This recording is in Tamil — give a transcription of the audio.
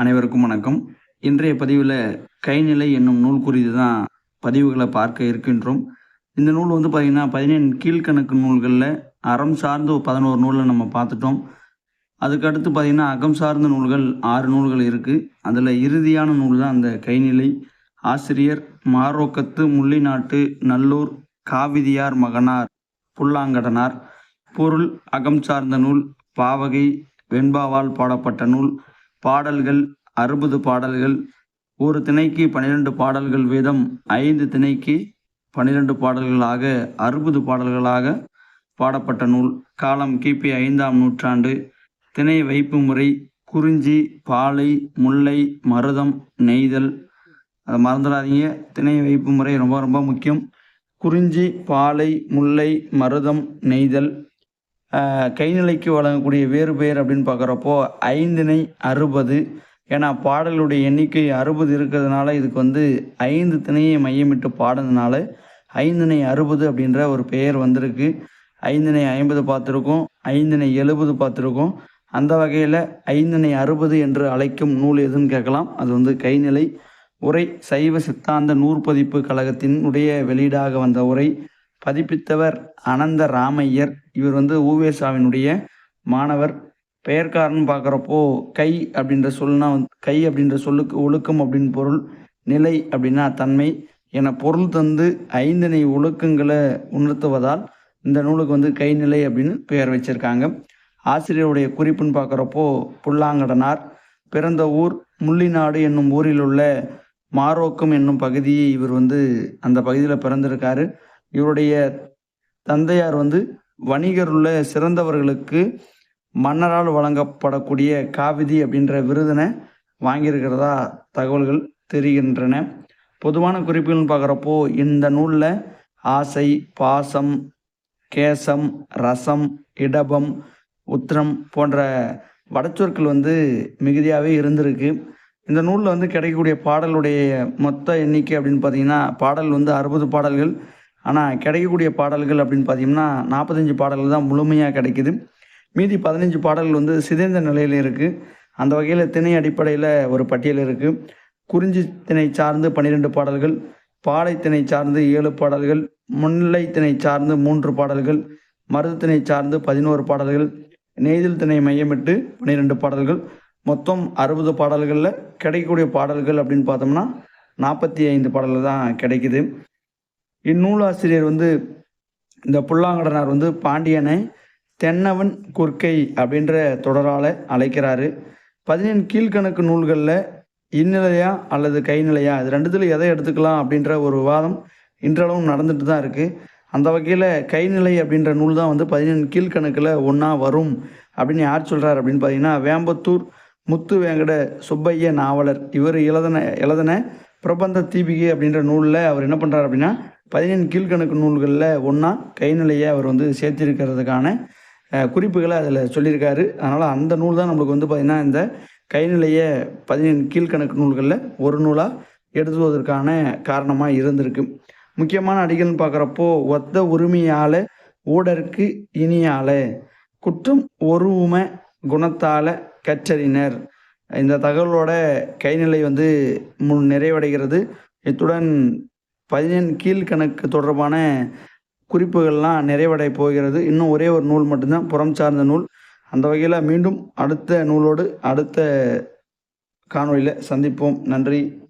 அனைவருக்கும் வணக்கம். இன்றைய பதிவில் கைநிலை என்னும் நூல் குறித்து தான் பதிவுகளை பார்க்க இருக்கின்றோம். இந்த நூல் வந்து பார்த்திங்கன்னா பதினேழு கீழ்கணக்கு நூல்களில் அறம் சார்ந்து பதினோரு நூலை நம்ம பார்த்துட்டோம். அதுக்கடுத்து பார்த்திங்கன்னா அகம் சார்ந்த நூல்கள் ஆறு நூல்கள் இருக்குது அதில் இறுதியான நூல் தான் அந்த கைநிலை. ஆசிரியர் மாரோக்கத்து முள்ளிநாட்டு நல்லூர் காவிதியார் மகனார் புல்லாங்கடனார். பொருள் அகம் சார்ந்த நூல். பாவகை வெண்பாவால் பாடப்பட்ட நூல். பாடல்கள் அறுபது பாடல்கள் ஒரு திணைக்கு பன்னிரெண்டு பாடல்கள் வீதம் ஐந்து திணைக்கு பன்னிரெண்டு பாடல்களாக அறுபது பாடல்களாக பாடப்பட்ட நூல். காலம் கிபி ஐந்தாம் நூற்றாண்டு. திணை வைப்பு முறை குறிஞ்சி பாலை முல்லை மருதம் நெய்தல். அதை மறந்துடாதீங்க. திணை வைப்பு முறை ரொம்ப ரொம்ப முக்கியம். குறிஞ்சி பாலை முல்லை மருதம் நெய்தல். கைநிலைக்கு வழங்கக்கூடிய வேறு பெயர் அப்படின்னு பார்க்குறப்போ ஐந்தினை அறுபது. ஏன்னா பாடலுடைய எண்ணிக்கை அறுபது இருக்கிறதுனால இதுக்கு வந்து ஐந்து திணையை மையமிட்டு பாடுறதுனால ஐந்தினை அறுபது அப்படின்ற ஒரு பெயர் வந்திருக்கு. ஐந்தினை ஐம்பது பார்த்துருக்கோம் ஐந்தினை எழுபது பார்த்துருக்கோம். அந்த வகையில் ஐந்தினை அறுபது என்று அழைக்கும் நூல் எதுன்னு கேட்கலாம். அது வந்து கைநிலை உரை சைவ சித்தாந்த நூற்பதிப்பு கழகத்தினுடைய வெளியீடாக வந்த உரை பதிப்பித்தவர் அனந்த ராமையர். இவர் வந்து ஊவேசாவினுடைய மாணவர். பெயர்காரன் பார்க்குறப்போ கை அப்படின்ற சொல்னா கை அப்படின்ற சொல்லுக்கு ஒழுக்கம் அப்படின்னு பொருள் நிலை அப்படின்னா தன்மை என பொருள் தந்து ஐந்தனை ஒழுக்கங்களை உணர்த்துவதால் இந்த நூலுக்கு வந்து கைநிலை அப்படின்னு பெயர் வச்சிருக்காங்க. ஆசிரியருடைய குறிப்புன்னு பார்க்குறப்போ புல்லாங்கடனார் பிறந்த ஊர் முள்ளிநாடு என்னும் ஊரில் உள்ள மாரோக்கம் என்னும் பகுதியை இவர் வந்து அந்த பகுதியில் பிறந்திருக்காரு. இவருடைய தந்தையார் வந்து வணிகர் உள்ள சிறந்தவர்களுக்கு மன்னரால் வழங்கப்படக்கூடிய காவிதி அப்படின்ற விருதினை வாங்கியிருக்கிறதா தகவல்கள் தெரிகின்றன. பொதுவான குறிப்புகள்னு பார்க்குறப்போ இந்த நூலில் ஆசை பாசம் கேசம் ரசம் இடபம் உத்திரம் போன்ற வடச்சொற்கள் வந்து மிகுதியாகவே இருந்திருக்கு. இந்த நூலில் வந்து கிடைக்கக்கூடிய பாடலுடைய மொத்த எண்ணிக்கை அப்படின்னு பார்த்தீங்கன்னா பாடல் வந்து அறுபது பாடல்கள். ஆனால் கிடைக்கக்கூடிய பாடல்கள் அப்படின்னு பார்த்தீங்கன்னா நாற்பத்தஞ்சு பாடல்கள் தான் முழுமையாக கிடைக்குது. மீதி பதினஞ்சு பாடல்கள் வந்து சிதைந்த நிலையில் இருக்குது அந்த வகையில் திணை அடிப்படையில் ஒரு பட்டியல் இருக்குது குறிஞ்சி திணை சார்ந்து பன்னிரெண்டு பாடல்கள் பாலை திணை சார்ந்து ஏழு பாடல்கள் முல்லை திணை சார்ந்து மூன்று பாடல்கள் மருதத்திணை சார்ந்து பதினோரு பாடல்கள் நெய்தல் திணை மையமிட்டு பன்னிரெண்டு பாடல்கள். மொத்தம் அறுபது பாடல்களில் கிடைக்கக்கூடிய பாடல்கள் அப்படின்னு பார்த்தோம்னா நாற்பத்தி ஐந்து பாடல்கள் தான் கிடைக்குது. இந்நூலாசிரியர் வந்து இந்த புல்லாங்கடனார் வந்து பாண்டியனை தென்னவன் குர்க்கை அப்படின்ற தொடரால் அழைக்கிறாரு. பதினேழு கீழ்கணக்கு நூல்களில் இந்நிலையா அல்லது கைநிலையா? இது ரெண்டுத்தில் எதை எடுத்துக்கலாம் அப்படின்ற ஒரு விவாதம் இன்றளவும் நடந்துட்டு தான் இருக்குது அந்த வகையில் கைநிலை அப்படின்ற நூல் தான் வந்து பதினேழு கீழ்கணக்கில் ஒன்றா வரும் அப்படின்னு யார் சொல்கிறார் அப்படின்னு பார்த்தீங்கன்னா வேம்பத்தூர் முத்து வேங்கட சுப்பைய நாவலர். இவர் எழுதன எழுதன பிரபந்த தீபிகை அப்படின்ற நூலில் அவர் என்ன பண்ணுறார் அப்படின்னா பதினேழு கீழ்கணக்கு நூல்களில் ஒன்றா கைநிலையை அவர் வந்து சேர்த்திருக்கிறதுக்கான குறிப்புகளை அதில் சொல்லியிருக்காரு. அதனால் அந்த நூல் தான் நம்மளுக்கு வந்து பார்த்திங்கன்னா இந்த கைநிலையை பதினேழு கீழ்கணக்கு நூல்களில் ஒரு நூலாக எடுத்துவதற்கான காரணமாக இருந்திருக்கு. முக்கியமான அடிகள்னு பார்க்குறப்போ ஒத்த உரிமையால் ஊடற்கு இனியால் குற்றம் ஒருவும குணத்தால் கற்றறிஞர் இந்த தகவலோட கைநிலை வந்து முன் நிறைவடைகிறது. இத்துடன் பதினெண் கீழ்கணக்கு தொடர்பான குறிப்புகள்லாம் நிறைவடை போகிறது. இன்னும் ஒரே ஒரு நூல் மட்டும்தான் புறம் சார்ந்த நூல். அந்த வகையில் மீண்டும் அடுத்த நூலோடு அடுத்த காணொலியில் சந்திப்போம். நன்றி.